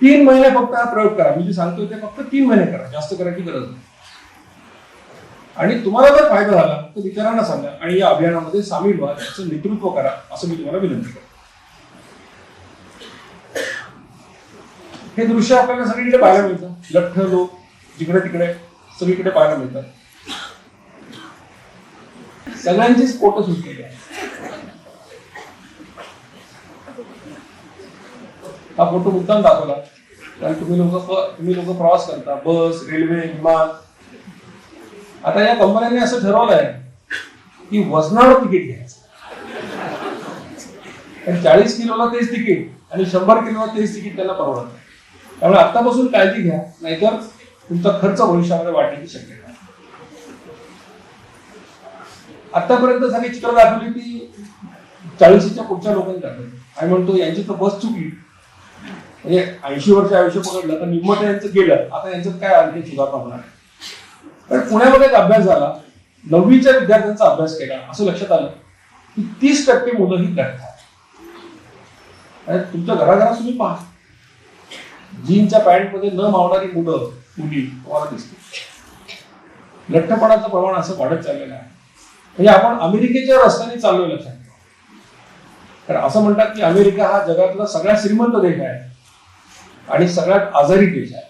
तीन महिने फक्त हा प्रयोग करा. मी जे सांगतो ते फक्त तीन महिने करा. जास्त करायची गरज नाही. आणि तुम्हाला जर फायदा झाला तर इतरांना सांगा आणि या अभियानामध्ये सामील व्हा. त्याचं नेतृत्व करा असं मी तुम्हाला विनंती करतो. हे दृश्य आपल्याला सगळीकडे पाहायला मिळतं. लठ्ठ लोक जिकडे तिकडे सगळीकडे पाहायला मिळतात. सगळ्यांचीच पोट सुटलेली आहे हा फोटो मुद्दाम दाखवला. कारण तुम्ही लोक तुम्ही लोक प्रवास करता बस रेल्वे विमान. आता या कंपन्यांनी असं ठरवलंय की वजनावर तिकीट घ्यायचं. आणि चाळीस किलोला तेच तिकीट आणि शंभर किलोला तेच तिकीट त्यांना परवडत नाही. त्यामुळे आतापासून काळजी घ्या नाहीतर तुमचा खर्च भविष्यामध्ये वाढण्याची शक्यता आतापर्यंत सगळी चित्र दाखवली ती चाळीसीच्या पुढच्या लोकांनी दाखवली. आणि म्हणतो यांची तर बस चुकली. म्हणजे ऐंशी वर्ष आयुष्य पकडलं तर निम्मत यांचं गेलं. आता यांच्यात काय आणखी सुधारणा होणार तर पुण्यामध्ये एक अभ्यास झाला. नववीच्या विद्यार्थ्यांचा अभ्यास केला. असं लक्षात आलं की तीस टक्के मुलं ही लढतात तुमच्या घराघरात तुम्ही पहा. जीनच्या पॅन्टमध्ये न मावणारी मुलं मुली तुम्हाला दिसते लठ्ठपणाचं प्रमाण असं वाढत चाललेलं आहे. म्हणजे आपण अमेरिकेच्या रस्त्याने चाललोय लक्षात. कारण तर असं म्हणतात की अमेरिका हा जगातला सगळ्यात श्रीमंत देश आहे. आणि सगळ्यात आजारी देश आहे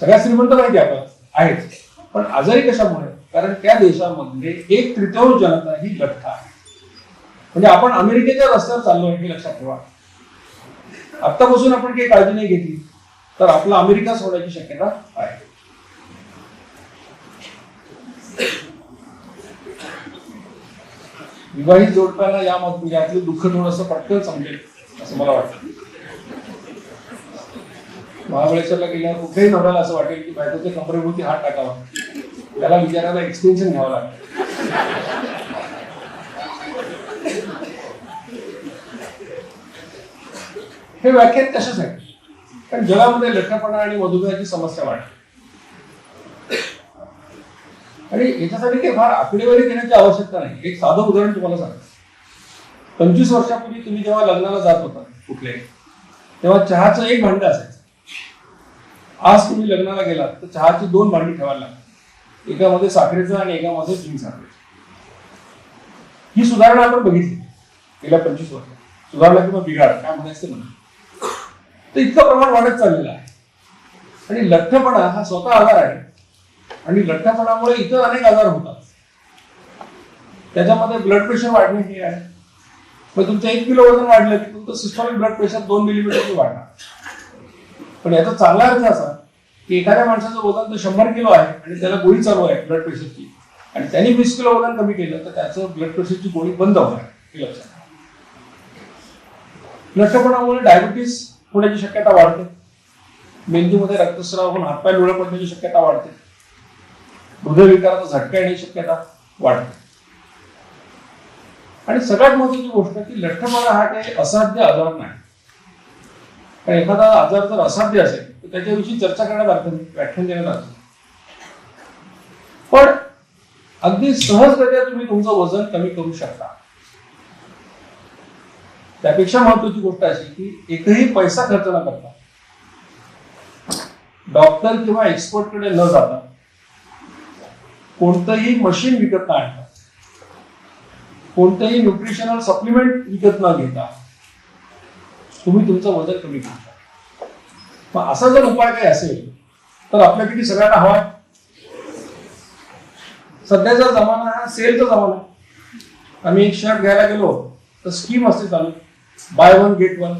सगळ्यात श्रीमंत माहिती आपण आहेच. पण आजारी कशामुळे? कारण त्या देशामध्ये एक तृतीयांश जनता ही लठ्ठ आहे. म्हणजे आपण अमेरिकेच्या रस्त्यावर आहे हे लक्षात ठेवा. आत्तापासून आपण काही काळजी नाही घेतली तर आपला अमेरिका सोडायची शक्यता आहे. विवाहित जोडप्याला या मत यातलं दुःख थोडंसं पटकन समजेल असं मला वाटतं. महाबळेश्वरला गेल्यावर कुठल्याही नवऱ्याला असं वाटेल की बायकोच्या कमरेभोवती हात टाकावा. त्याला विचारायला एक्सटेन्शन घ्यावं लागतं. हे व्याख्यान आहे. कारण जगामध्ये लठ्ठपणा आणि मधुमेहाची समस्या वाढते. आणि याच्यासाठी काही फार आकडेवारी देण्याची आवश्यकता नाही. एक साधं उदाहरण तुम्हाला सांगतो. पंचवीस वर्षापूर्वी तुम्ही जेव्हा लग्नाला जात होता कुठल्याही तेव्हा चहाचं एक भांड असायचं. आज तुम्ही लग्नाला गेलात तर चहाची दोन भांडी ठेवायला लागतात. एकामध्ये साखरेचं आणि एकामध्ये बिन साखरेचं. ही सुधारणा आपण बघितली. गेल्या पंचवीस वर्षात. सुधारणा किंवा बिघाड काय म्हणायचं म्हणा. तर इतकं प्रमाण वाढत चाललेलं आहे. आणि लठ्ठपणा हा स्वतः आजार आहे. आणि लठ्ठपणामुळे इतर अनेक आजार होतात. त्याच्यामध्ये ब्लड प्रेशर वाढणे हे आहे. मग तुमचं एक किलो वजन वाढलं की तुमचं सिस्टॉलिक ब्लड प्रेशर दोन मिलीमीटर वाढणार. पण याचा चांगला अर्थ असा की एखाद्या माणसाचं वजन तर शंभर किलो आहे आणि त्याला गोळी चालू आहे ब्लड प्रेशरची आणि त्यांनी वीस किलो वजन कमी केलं तर त्याचं ब्लड प्रेशरची गोळी बंद होणार हे लक्षात लठ्ठपणामुळे डायबिटीस होण्याची शक्यता वाढते. मेंदूमध्ये रक्तस्राव होऊन हातपाय डोळे पडण्याची शक्यता वाढते. हृदयविकाराचा झटका येण्याची शक्यता वाढते. आणि सगळ्यात महत्वाची गोष्ट की लठ्ठपणा हा काही असाध्य आजार नाही. एखादा आजार जर असाध्य असेल तर त्याच्याविषयी चर्चा करण्यात अर्थ नाही व्याख्यान देण्यात अर्थ नाही. पण अगदी सहजगत्या तुम्ही तुमचं वजन कमी करू शकता त्यापेक्षा महत्वाची गोष्ट अशी की एकही पैसा खर्च न करता डॉक्टर किंवा एक्सपर्टकडे न जाता कोणतंही मशीन विकत न आणता कोणतंही न्यूट्रिशनल सप्लिमेंट विकत न घेता तुम्ही तुमचं वजन कमी करू. शकता मग असा जर उपाय काही असेल तर आपल्यापैकी सगळ्यांना हवा आहे. सध्याचा जमाना हा सेलचा जमाना आहे. आम्ही एक शर्ट घ्यायला गेलो तर स्कीम असते चालू. बाय वन गेट वन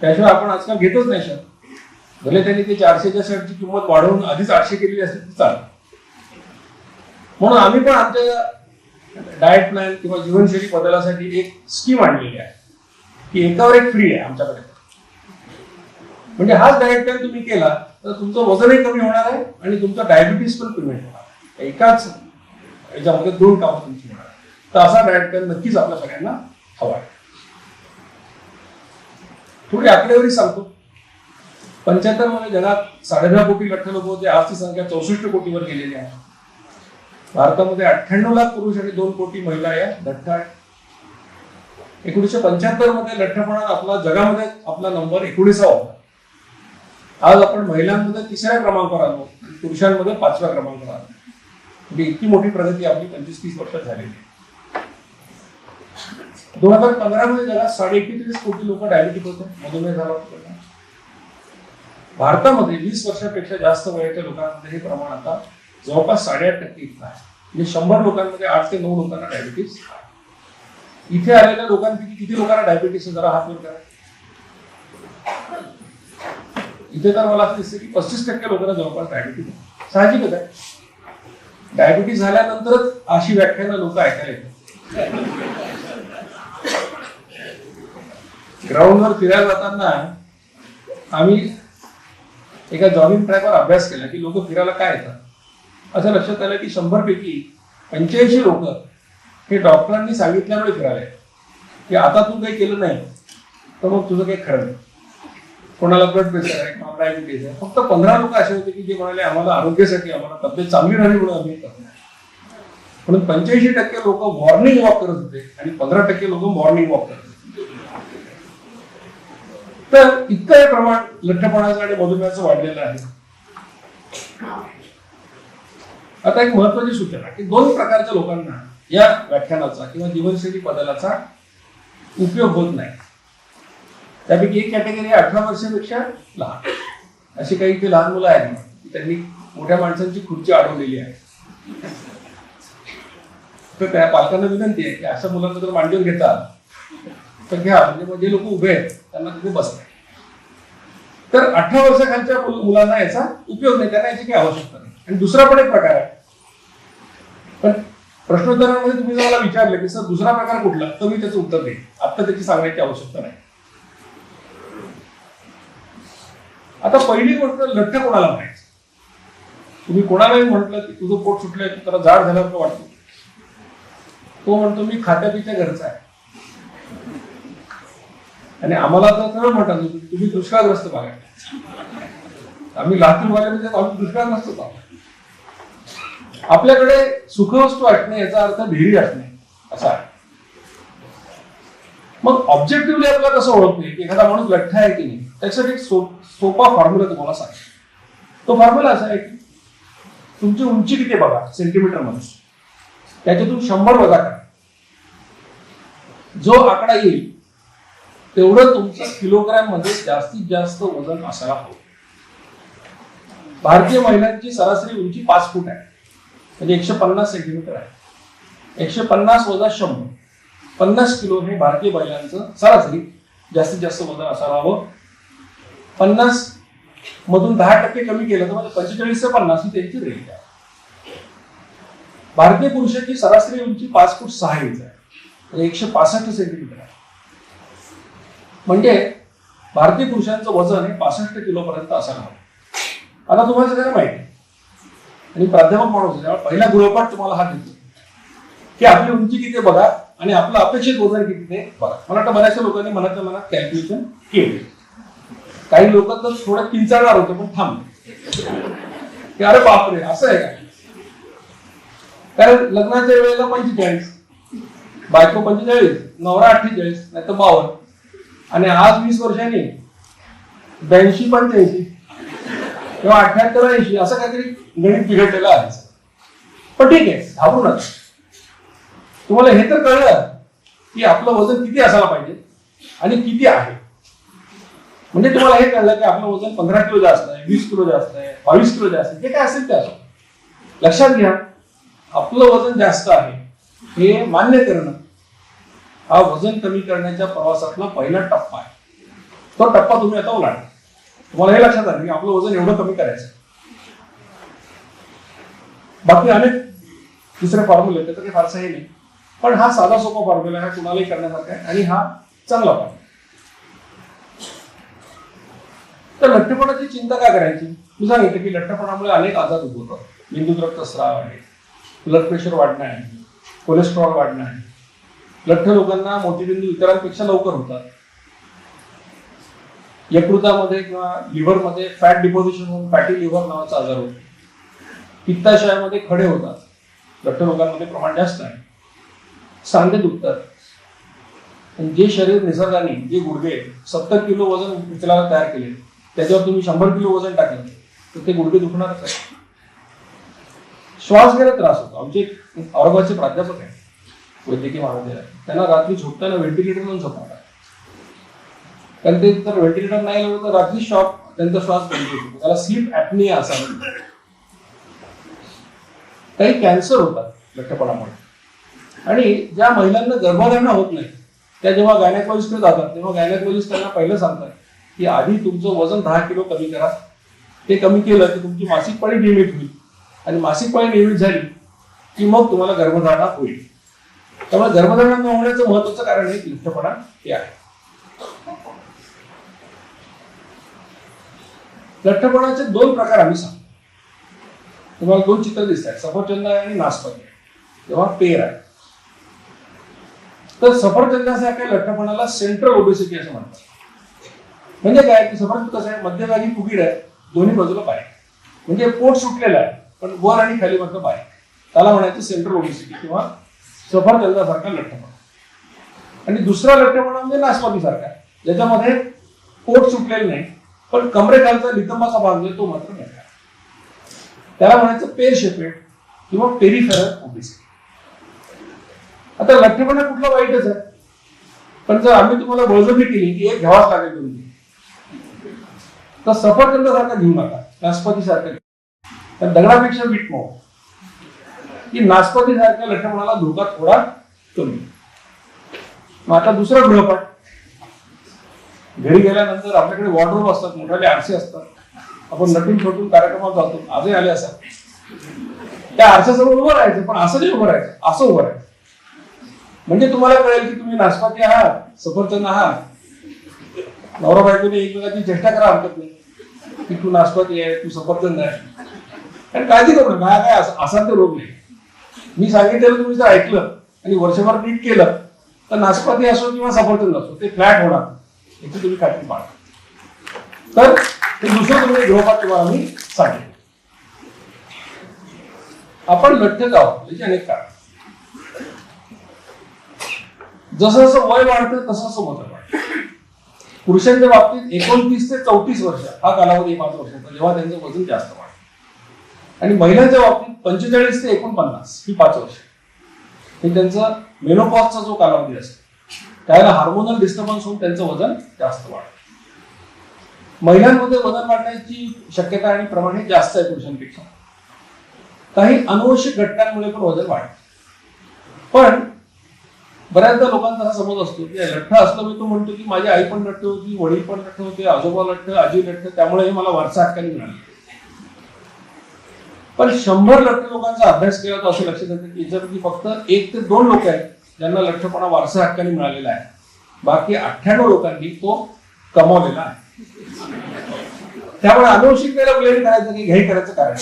त्याशिवाय आपण आजकाल घेतच नाही शर्ट भले त्यांनी ते चारशेच्या शर्टची किंमत वाढवून आधीच आठशे केलेली असते ती चालेल. म्हणून आम्ही पण आमच्या डाएट प्लॅन किंवा जीवनशैली बदलासाठी एक स्कीम आणलेली आहे. की एकावर एक फ्री आहे आमच्याकडे. म्हणजे हाच डायट प्लॅन तुम्ही केला तर तुमचं वजनही कमी होणार आहे आणि तुमचं डायबिटीस पण प्रिव्हेंट होणार एकाच याच्यामध्ये दोन कामं तुमची होणार तर असा डायट प्लॅन नक्कीच आपल्या सगळ्यांना हवा आहे. थोडी आकडेवारी सांगतो. पंच्याहत्तरमध्ये जगात साडेदहा कोटी लठ्ठ लोक होते आजची संख्या चौसष्ट कोटीवर गेलेली आहे. भारतामध्ये अठ्ठ्याण्णव लाख पुरुष आणि दोन कोटी महिला या लठ्ठ आहेत. एकोणीसशे पंच्याहत्तरमध्ये लठ्ठपणात आपला जगामध्ये आपला नंबर एकोणीसा होता. आज आपण महिलांमध्ये तिसऱ्या क्रमांकावर आलो. पुरुषांमध्ये पाचव्या क्रमांकावर आलो. म्हणजे इतकी मोठी प्रगती आपली पंचवीस तीस वर्षात झालेली आहे. दोन हजार पंधरा मध्ये जगात साडे एकतीस कोटी लोक डायबिटिक होते. मधुमेह झाला होता भारतामध्ये वीस वर्षापेक्षा जास्त वयाच्या लोकांमध्ये हे प्रमाण आता जवळपास साडेआठ टक्के इतकं आहे. म्हणजे शंभर लोकांमध्ये आठ ते नऊ लोकांना डायबिटीस इथे आलेल्या लोकांपैकी किती लोकांना डायबिटीस जरा हात वर करा. इथे तर मला असं दिसतं की पस्तीस टक्के लोकांना जवळपास डायबिटीस साहजिकच आहे. डायबिटीस झाल्यानंतरच अशी व्याख्यानं लोक ऐकायला येतात. ग्राउंडवर फिरायला जाताना आम्ही एका जॉगिंग ट्रॅकवर अभ्यास केला की लोक फिरायला काय येतात? असं लक्षात आलं की शंभर पैकी पंच्याऐंशी लोक हे डॉक्टरांनी सांगितल्यामुळे फिरायला की आता तू काही केलं नाही तर मग तुझं काही खरं नाही. कोणाला ब्लड प्रेशर आहे कोणाला डायबिटीस आहे. फक्त पंधरा लोक असे होते की जे म्हणाले आम्हाला आरोग्यासाठी आम्हाला तब्येत चांगली राहिली म्हणून आम्ही म्हणून पंच्याऐंशी टक्के लोक मॉर्निंग वॉक करत होते आणि पंधरा टक्के लोक मॉर्निंग वॉक करत होते. तर इतकं हे प्रमाण लठ्ठपणाचं आणि मधुमेहाचं वाढलेलं आहे. आता एक महत्वाची सूचना की दोन प्रकारच्या लोकांना या व्याख्यानाचा किंवा जीवनशैली बदलाचा उपयोग होत नाही. त्यापैकी एक कॅटेगरी अठरा वर्षापेक्षा लहान. अशी काही ते लहान मुलं आहेत त्यांनी मोठ्या माणसांची खुर्ची अडवलेली आहे. तर त्या पालकांना विनंती आहे की अशा मुलांना जर मांडून घेता तर घ्या. म्हणजे जे लोक उभे आहेत त्यांना तिथे बसतात तर अठरा वर्षाखालच्या मुलांना याचा उपयोग नाही. त्यांना याची काही आवश्यकता नाही. आणि दुसरा पण एक प्रकार आहे. पण प्रश्नोत्तरामध्ये तुम्ही जर मला विचारलं की सर दुसरा प्रकार कुठला? तर मी त्याचं उत्तर देईन. आता त्याची सांगण्याची आवश्यकता नाही. आता पहिली गोष्ट लठ्ठ कोणाला म्हणायचं? तुम्ही कोणालाही म्हटलं की तुझं पोट सुटलंय तू त्याला जाड झाल्याचं वाटतो. तो म्हणतो मी खात्यापित्या घरचा आहे. आणि आम्हाला तर सरळ म्हणतात तुम्ही दुष्काळग्रस्त भाग आम्ही लातूर भागामध्ये आम्ही दुष्काळग्रस्त आहोत. आपल्याकडे सुखवस्तू वाटणे याचा अर्थ ढेरी असणे असा आहे. मग ऑब्जेक्टिव्हली आपल्याला कसं ओळखते की एखादा माणूस लठ्ठा आहे की नाही? त्याच्यासाठी एक सो, सोपा फॉर्म्युला तुम्हाला सांग तो फॉर्म्युला असा आहे की तुमची उंची किती बघा? सेंटीमीटरमध्ये. त्याच्यातून शंभर वजा करा. जो आकडा येईल तेवढं तुमचं किलोग्रॅममध्ये जास्तीत जास्त वजन असायला हवं. भारतीय महिलांची सरासरी उंची पाच फूट आहे. म्हणजे एकशे पन्नास सेंटीमीटर आहे. एकशे पन्नास वजा शंभर. पन्नास किलो हे भारतीय बैलांचं सरासरी जास्तीत जास्त वजन असायला हवं पन्नास मधून दहा टक्के कमी केलं तर म्हणजे पंचेचाळीस ते पन्नास ही त्यांची रेंज आहे. भारतीय पुरुषांची सरासरी उंची पाच फूट सहा इंच आहे. एकशे पासष्ट सेंटीमीटर आहे. म्हणजे भारतीय पुरुषांचं वजन हे पासष्ट किलोपर्यंत असायला हवं आता तुम्हाला सगळ्यांना माहिती आहे. आणि प्राध्यापक माणूस आहे, पहिला गृहपाठ तुम्हाला हा देतो. की आपली उंची किती बघा आणि आपलं अपेक्षित वजन किती ते बघा. मला वाटतं बऱ्याचशा लोकांनी मनातल्या मनात कॅल्क्युलेशन केले काही लोक तर थोडं किंचाळणार होते पण थांबले. की अरे बापरे असं आहे का? कारण लग्नाच्या वेळेला पंचेचाळीस बायको पंचेचाळीस नवरा अठ्ठेचाळीस नाही तर बावन्न. आणि आज वीस वर्षांनी ब्याऐंशी पंच्याऐंशी. किंवा अठ्याहत्तर ऐंशी असं काहीतरी गणित बिघडलेलं आहे. पण ठीक आहे घाबरू नका. तुम्हाला हे तर कळलं की आपलं वजन किती असायला पाहिजे आणि किती आहे. म्हणजे तुम्हाला हे कळलं की आपलं वजन पंधरा किलो जास्त आहे वीस किलो जास्त आहे बावीस किलो जास्त आहे जे काय असेल ते असो लक्षात घ्या आपलं वजन जास्त आहे हे मान्य करणं हा वजन कमी करण्याच्या प्रवासातला पहिला टप्पा आहे. तो टप्पा तुम्ही आता ओलांडा. तुम्हाला हे लक्षात आलं की आपलं वजन एवढं कमी करायचं. बाकी अनेक दुसरे फॉर्म्युले त्याचं काही फारसं हे नाही. पण हा साधा सोपा फॉर्म्युला हा कुणालाही करण्यासारखा आहे आणि हा चांगला फॉर्म्युला तर लठ्ठपणाची चिंता का करायची? मी सांगितलं की लठ्ठपणामुळे अनेक आजार उद्भवतात. मेंदूत रक्तस्राव आहे ब्लड प्रेशर वाढणं आहे कोलेस्ट्रॉल वाढणं आहे. लठ्ठ लोकांना मोतीबिंदू इतरांपेक्षा लवकर होतात. यकृतामध्ये किंवा लिव्हरमध्ये फॅट डिपॉझिशन होऊन फॅटी लिव्हर नावाचा आजार होतो. पित्ताशयामध्ये खडे होतात. रक्तरोगांमध्ये प्रमाण जास्त आहे. सांधे दुखतात जे शरीर निसर्गाने जे गुडघे सत्तर किलो वजन उचलायला तयार केले त्याच्यावर तुम्ही शंभर किलो वजन टाकले तर ते गुडघे दुखणारच आहे श्वास घ्यायला त्रास होतो. आमचे औरंगाबादचे प्राध्यापक आहे वैद्यकीय महाविद्यालयात. त्यांना रात्री झोपताना व्हेंटिलेटर म्हणून झोपणार कारण ते जर व्हेंटिलेटर नाही लावलं तर रात्री शॉप त्यांचा श्वास बंद होतो. त्याला स्लीप ऍपनिया असा म्हणतात. काही कॅन्सर होतात लठ्ठपणामुळे. आणि ज्या महिलांना गर्भधारणा होत नाही त्या जेव्हा गायनेकॉलॉजिस्टकडे जातात तेव्हा गायनेकॉलॉजिस्ट त्यांना पहिलं सांगतात की आधी तुमचं वजन दहा किलो कमी करा. ते कमी केलं की तुमची मासिक पाळी नियमित होईल. आणि मासिक पाळी नियमित झाली की मग तुम्हाला गर्भधारणा होईल. त्यामुळे गर्भधारणा न होण्याचं महत्वाचं कारण हे लठ्ठपणा हे आहे. लठ्ठपणाचे दोन प्रकार आम्ही सांगतो. तुम्हाला दोन चित्र दिसत आहेत सफरचंद आहे आणि नासपती आहे. पेर आहे. तर सफरचंदासारख्या लठ्ठपणाला सेंट्रल ओबेसिटी असं म्हणतात. म्हणजे काय? की सफरचंद कसं आहे? मध्यभागी फुगीड आहे. दोन्ही बाजूला बारीक म्हणजे पोट सुटलेलं आहे पण वर आणि खाली मात्र बारीक त्याला म्हणायचं सेंट्रल ओबेसिटी किंवा सफरचंदासारखा लठ्ठपणा. आणि दुसरा लठ्ठपणा म्हणजे नाशपातीसारखा ज्याच्यामध्ये पोट सुटलेलं नाही पण कमरेखालचा नितंबाचा भाग जो तो मात्र नाही त्याला म्हणायचं पेर शेपेट किंवा पेरिफेरल ओबेसिटी आता लठ्ठपणा कुठला वाईटच आहे? पण जर आम्ही तुम्हाला बळजबरी केली की एक घ्यावाच लागेल तुम्ही. तर सफरचंदासारखा घेऊ नका नाशपातीसारखा घ्या. तर दगडापेक्षा वीट मऊ. की नाशपातीसारख्या लठ्ठपणाला धोका थोडा कमी. मग आता दुसरा गृहपाठ घरी गेल्यानंतर आपल्याकडे वॉर्डरोब असतात मोठाले आरसे असतात. आपण नटून छोटून कार्यक्रमात जातो. आजही आले असतात त्या आरशासमोर उभं राहायचं पण असं नाही उभं राहायचं. असं उभं राहायचं. म्हणजे तुम्हाला कळेल की तुम्ही नाशपाती आहात सफरचंद आहात. नवरा बायकोने एकमेकांची चेष्टा करा हरकत नाही. की तू नाशपाती आहे तू सफरचंद आहे. कारण काळजी करू नका. काय असा- ते रोग नाही. मी सांगितलेलं तुम्ही जर ऐकलं आणि वर्षभर नीट केलं तर नाशपाती असो किंवा सफरचंद असो ते फ्लॅट होणार. याची तुम्ही खात्री पाळा तर ते दुसरं तुम्ही गृहपाठ तुम्हाला मी सांगेन. आपण लठ्ठ आहोत याची अनेक कारण. जसं जसं वय वाढतं तसं तसं वजन वाढतं पुरुषांच्या बाबतीत एकोणतीस ते चौतीस वर्ष हा कालावधी पाच वर्षाचा जेव्हा त्यांचं वजन जास्त वाढतं आणि महिलांच्या बाबतीत पंचेचाळीस ते एकोणपन्नास ही पाच वर्ष. हे त्यांचं मेनोपॉजचा जो कालावधी असतो त्याला हार्मोनल डिस्टर्बन्स होऊन त्यांचं वजन जास्त वाढतं. महिलांमध्ये वजन वाढण्याची शक्यता आणि प्रमाण हे जास्त आहे पुरुषांपेक्षा. काही अनुवंशिक घटकांमुळे पण वजन वाढतं. पण बऱ्याचदा लोकांचा असा समज असतो की लठ्ठ असलं मी तो म्हणतो की माझी आई पण लठ्ठ होती वडील पण लठ्ठ होते आजोबा लठ्ठ आजी लठ्ठ त्यामुळे हे मला वारसा हक्काने मिळालं पण शंभर लठ्ठ लोकांचा अभ्यास केला तर असं लक्षात येतं की याच्यापैकी फक्त एक ते दोन लोक आहेत ज्यांना लठ्ठपणा वारसा हक्काने मिळालेला आहे. बाकी अठ्ठ्याण्णव लोकांनी तो कमावलेला आहे. त्यामुळे अनुवंशिकतेला ब्लेम करायचं की घाई करायचं कारण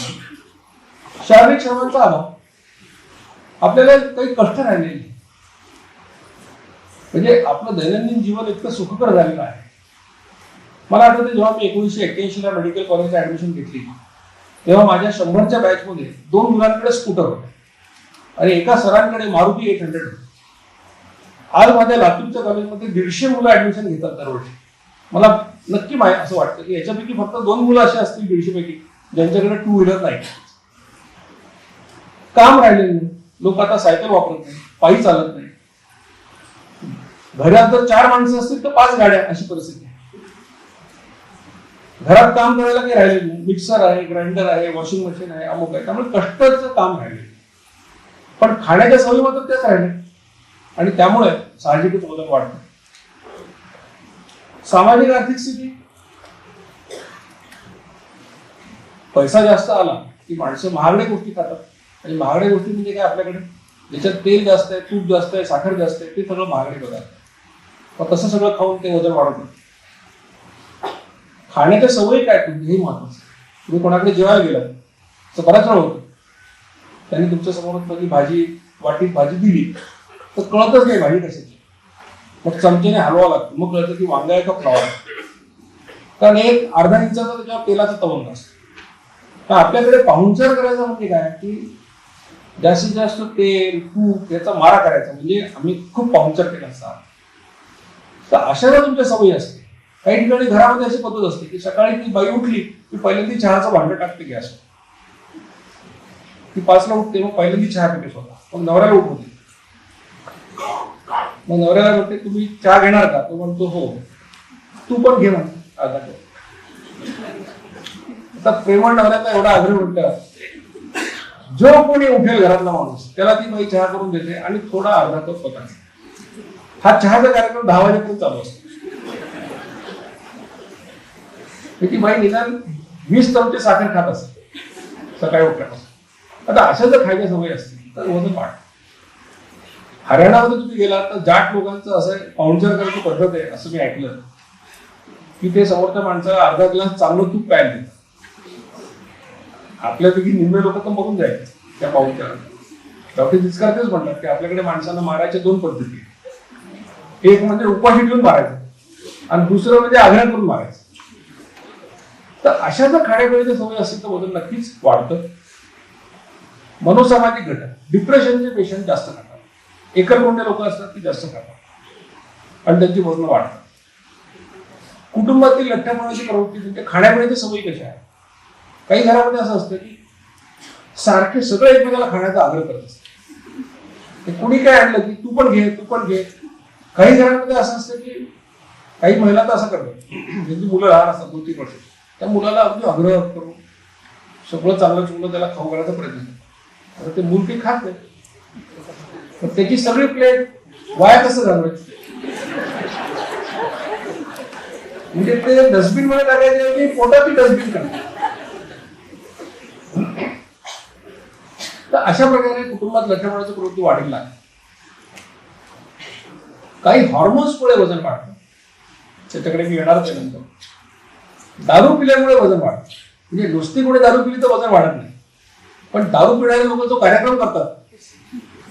शारीरिक श्रमांचा अभाव. आपल्याला काही कष्ट राहिलेले म्हणजे आपलं दैनंदिन जीवन इतकं सुखकर झालेलं आहे. मला आठवतं जेव्हा मी एकोणीसशे एक्क्याऐंशी ला मेडिकल कॉलेजला ऍडमिशन घेतली तेव्हा माझ्या शंभरच्या बॅचमध्ये दोन मुलांकडे स्कूटर होते. आणि एका सरांकडे मारुती एट हंड्रेड होते. आज माझ्या लातूरच्या कॉलेजमध्ये दीडशे मुलं ऍडमिशन घेतात दरवर्षी. मला नक्की माहिती असं वाटतं की याच्यापैकी फक्त दोन मुलं अशी असतील दीडशे पैकी ज्यांच्याकडे टू व्हीलर नाही. काम राहिलेलं नाही. लोक आता सायकल वापरत नाही पायी चालत नाही घरात जर चार माणसं असतील तर पाच गाड्या अशी परिस्थिती आहे. घरात काम करायला काही राहिले नाही. मिक्सर आहे ग्राइंडर आहे वॉशिंग मशीन आहे अमुक आहे. त्यामुळे कष्टाचं काम राहिले पण खाण्याच्या सवयी मात्र त्याच राहिल्या. आणि त्यामुळे साहजिकच वजन वाढतं. सामाजिक आर्थिक स्थिती. पैसा जास्त आला की माणसं महागड्या गोष्टी खातात. आणि महागड्या गोष्टी म्हणजे काय आपल्याकडे? ज्याच्यात तेल जास्त आहे तूप जास्त आहे साखर जास्त आहे ते सगळं महागडे पदार्थ. मग तसं सगळं खाऊन ते वजन वाढवतं खाण्याच्या सवयी काय तुमची हे महत्वाचं तुम्ही कोणाकडे जेवायला गेलात तर बराच वेळ होतो. त्यांनी तुमच्यासमोर कधी भाजी वाटीत भाजी दिली तर कळतच नाही भाजी कशाची. मग चमचेने हलवा लागतो. मग कळतं की वांगा आहे का फ्लॉवर कारण एक अर्धा इंचाचा त्याच्यावर तेलाचा तवंग असतो. तर आपल्याकडे पाहुणचार करायचा म्हणजे काय? की जास्तीत जास्त तेल तूप याचा मारा करायचा. म्हणजे आम्ही खूप पाहुणचार केला असता. तर अशाला तुमच्या सवयी असते. काही ठिकाणी घरामध्ये अशी पद्धत असते की सकाळी ती बाई उठली की पहिल्यांदा चहाचं भांडं टाकते गॅस ती पाचला उठते मग पहिल्यांदा चहा पिते स्वतः. मग नवऱ्याला उठवते. मग नवऱ्याला म्हणते तुम्ही चहा घेणार का? तो म्हणतो हो. तू पण घे म्हणते अर्धा कप आता प्रेमळ नवऱ्याचा एवढा आग्रह म्हटलं जो कोणी उठेल घरातला माणूस त्याला ती बाई चहा करून देते आणि थोडा अर्धा कप स्वतः हा चहाचा कार्यक्रम दहा वाजेपर्यंत चालू असतो. ती बाई निदान वीस चमचे साखर खात असते. सकाळी उठल्यापासून. आता अशा जर खायच्या सवयी असतील तर वजन वाढतं. हरियाणामध्ये तुम्ही गेला तर जाट लोकांचं असं पाहुणचार करायची पद्धत आहे असं मी ऐकलं. की ते समोरच्या माणसाला अर्धा ग्लास चांगलं तूप प्यायला देतात. आपल्यापैकी निम्मे लोक तर मरून जायचे त्या पाहुणचारात. डॉक्टर जिचकार तेच म्हणतात की आपल्याकडे माणसांना मारायच्या दोन पद्धती एक म्हणजे उपाशी ठेवून मारायचं आणि दुसरं म्हणजे आग्रह करून मारायचं. तर अशा जर खाण्यापिण्याच्या सवय असेल तर वजन नक्कीच वाढतं. मनोसामाजिक घटक डिप्रेशनचे पेशंट जास्त एकर एकलकोंडे लोक असतात ती जास्त खातात. आणि त्यांची वजन वाढतात कुटुंबातील लठ्ठपणाची प्रवृत्ती त्यांच्या खाण्यापिण्याच्या सवयी कशा आहेत? काही घरामध्ये असं असतं की सारखे सगळे एकमेकाला खाण्याचा आग्रह करत असतात. कुणी काय आणलं की तू पण घे तू पण घे. काही घरांमध्ये असं असतं की काही महिला तर असं करतात. ज्यांची मुलं लहान असतात दोन तीन वर्ष. त्या मुलाला अगदी आग्रह करून सगळं चांगलं चुंगलं त्याला खाऊ घालायचा प्रयत्न करतात. आता ते मूल काही खात नाही. तर त्याची सगळी प्लेट वाया कसं घालवायची? म्हणजे ते डस्टबिनमध्ये टाकायचे ऐवजी पोटातही डस्टबिन करणार तर अशा प्रकारे कुटुंबात लठ्ठपणाची प्रवृत्ती वाढेल लागते काही हॉर्मोन्समुळे वजन वाढतं. त्याच्याकडे मी येणारच नंतर. दारू पिल्यामुळे वजन वाढतं. म्हणजे नुसती कोणी दारू पिली तर वजन वाढत नाही. पण दारू पिणारे लोक जो कार्यक्रम करतात.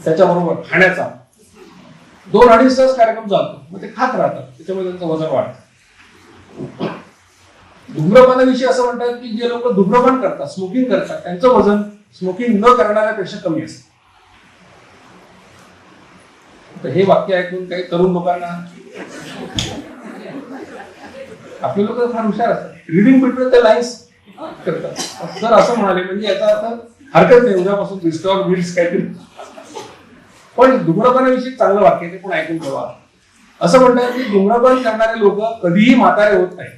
त्याच्याबरोबर खाण्याचा. दोन अडीच तास कार्यक्रम चालतो. मग ते खात राहतात. त्याच्यामुळे त्यांचं वजन वाढतं. धूम्रपानाविषयी असं म्हणतात की जे लोक धूम्रपान करतात स्मोकिंग करतात त्यांचं वजन स्मोकिंग न करणाऱ्यापेक्षा कमी असतं. तर हे वाक्य ऐकून काही तरुण लोकांना आपले लोक फार हुशार असतात. रिडिंग बिटवीन द लाईन्स करतात. सर असं म्हणाले म्हणजे याचा अर्थ हरकत नाही. उद्यापासून रिस्टॉर बिल्स काहीतरी. पण धूम्रपानाविषयी चांगलं वाक्य ते पण ऐकून ठेवा. असं म्हणतात की धूम्रपान करणारे लोक कधीही म्हातारे होत नाही